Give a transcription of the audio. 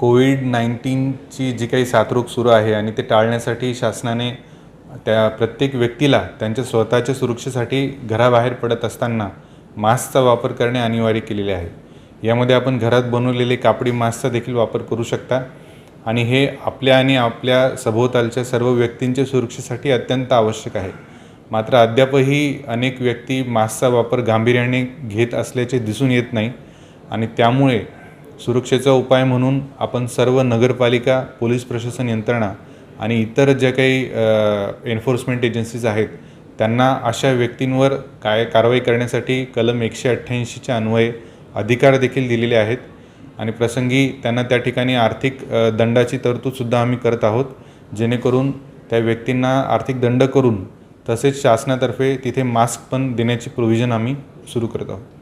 Covid नाईन्टीनची जी काही साथरोग सुरू आहे आणि ते टाळण्यासाठी शासनाने त्या प्रत्येक व्यक्तीला त्यांच्या स्वतःच्या सुरक्षेसाठी घराबाहेर पडत असताना मास्कचा वापर करणे अनिवार्य केलेले आहे. यामध्ये आपण घरात बनवलेले कापडी मास्कचा देखील वापर करू शकता आणि हे आपल्या आणि आपल्या सभोवतालच्या सर्व व्यक्तींच्या सुरक्षेसाठी अत्यंत आवश्यक आहे. मात्र अद्यापही अनेक व्यक्ती मास्कचा वापर गांभीर्याने घेत असल्याचे दिसून येत नाही आणि त्यामुळे सुरक्षेचा उपाय म्हणून आपण सर्व नगरपालिका पोलीस प्रशासन यंत्रणा आणि इतर ज्या काही एन्फोर्समेंट एजन्सीज आहेत त्यांना अशा व्यक्तींवर काय कारवाई करण्यासाठी कलम एकशे अठ्ठ्याऐंशीच्या अन्वये अधिकार देखील दिलेले आहेत. आणि प्रसंगी त्यांना त्या ठिकाणी आर्थिक दंडाची तरतूदसुद्धा आम्ही करत आहोत जेणेकरून त्या व्यक्तींना आर्थिक दंड करून तसेच शासनातर्फे तिथे मास्क पण देण्याची प्रोव्हिजन आम्ही सुरू करत आहोत.